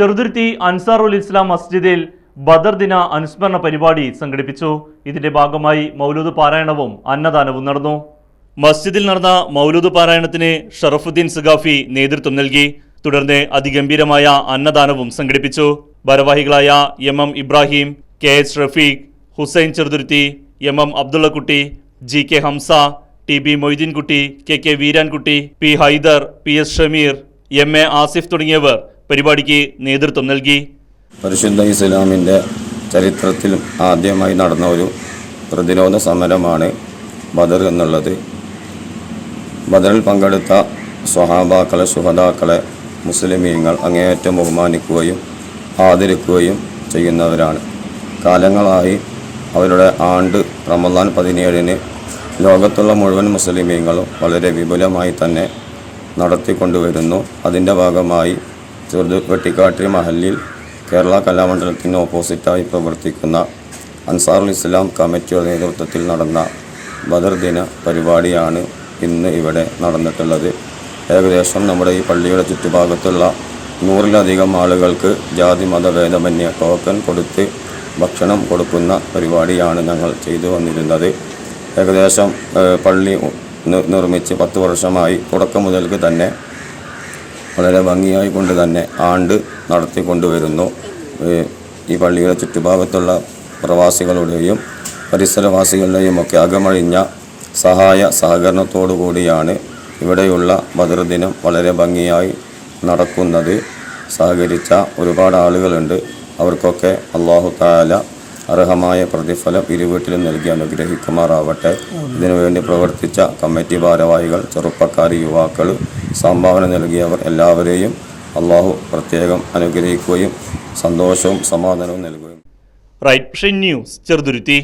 ചെറുതുരുത്തി അൻസാറുൽ ഇസ്ലാം മസ്ജിദിൽ ബദർ ദിന അനുസ്മരണ പരിപാടി സംഘടിപ്പിച്ചു. ഇതിന്റെ ഭാഗമായി മൗലൂദ് പാരായണവും അന്നദാനവും നടന്നു. മസ്ജിദിൽ നടന്ന മൗലൂദ് പാരായണത്തിന് ഷറഫുദ്ദീൻ സുഗാഫി നേതൃത്വം നൽകി. തുടർന്ന് അതിഗംഭീരമായ അന്നദാനവും സംഘടിപ്പിച്ചു. ഭാരവാഹികളായ M M Ibrahim K H Rafeeq Hussain Cheruthuruthy M M Abdullakutty G K Hamsa T B Moideenkutty K K Veerankutty P Haider P S Shameer M A Asif തുടങ്ങിയവർ പരിപാടിക്ക് നേതൃത്വം നൽകി. പരിശുദ്ധ ഇസ്ലാമിന്റെ ചരിത്രത്തിൽ ആദ്യമായി നടന്ന ഒരു പ്രതിരോധ സമരമാണ് ബദർ എന്നുള്ളത്. ബദറിൽ പങ്കെടുത്ത സ്വഹാബാക്കളെ സുഹദാക്കളെ മുസ്ലിമീങ്ങൾ അങ്ങേയറ്റം ബഹുമാനിക്കുകയും ആദരിക്കുകയും ചെയ്യുന്നവരാണ്. കാലങ്ങളായി അവരുടെ ആണ്ട് റമദാൻ പതിനേഴിന് ലോകത്തുള്ള മുഴുവൻ മുസ്ലിമീങ്ങളും വളരെ വിപുലമായി തന്നെ നടത്തിക്കൊണ്ടുവരുന്നു. അതിന്റെ ഭാഗമായി ചെറുത് വെട്ടിക്കാട്ടി മഹല്ലിൽ കേരള കലാമണ്ഡലത്തിന് ഓപ്പോസിറ്റായി പ്രവർത്തിക്കുന്ന അൻസാറുൽ ഇസ്ലാം കമ്മിറ്റിയുടെ നേതൃത്വത്തിൽ നടന്ന ബദർ ദിന പരിപാടിയാണ് ഇന്ന് ഇവിടെ നടന്നിട്ടുള്ളത്. ഏകദേശം നമ്മുടെ ഈ പള്ളിയുടെ ചുറ്റുഭാഗത്തുള്ള നൂറിലധികം ആളുകൾക്ക് ജാതി മതഭേദമന്യ ടോക്കൺ കൊടുത്ത് ഭക്ഷണം കൊടുക്കുന്ന പരിപാടിയാണ് ഞങ്ങൾ ചെയ്തു വന്നിരുന്നത്. ഏകദേശം പള്ളി നിർമ്മിച്ച് പത്ത് വർഷമായി തുടക്കം മുതൽക്ക് തന്നെ വളരെ ഭംഗിയായി കൊണ്ട് തന്നെ ആണ്ട് നടത്തിക്കൊണ്ടുവരുന്നു. ഈ പള്ളിയുടെ ചുറ്റുഭാഗത്തുള്ള പ്രവാസികളുടെയും പരിസരവാസികളുടെയും ഒക്കെ അകമഴിഞ്ഞ സഹായ സഹകരണത്തോടു കൂടിയാണ് ഇവിടെയുള്ള ബദർ ദിനം വളരെ ഭംഗിയായി നടക്കുന്നത്. സഹകരിച്ച ഒരുപാട് ആളുകളുണ്ട്. അവർക്കൊക്കെ അള്ളാഹു താല അർഹമായ പ്രതിഫലം ഇരുവീട്ടിലും നൽകി അനുഗ്രഹിക്കുമാറാവട്ടെ. ഇതിനുവേണ്ടി പ്രവർത്തിച്ച കമ്മിറ്റി ഭാരവാഹികൾ ചെറുപ്പക്കാർ യുവാക്കൾ സംഭാവന നൽകിയവർ എല്ലാവരെയും അള്ളാഹു പ്രത്യേകം അനുഗ്രഹിക്കുകയും സന്തോഷവും സമാധാനവും നൽകുകയും. Right news Cheruthuruthy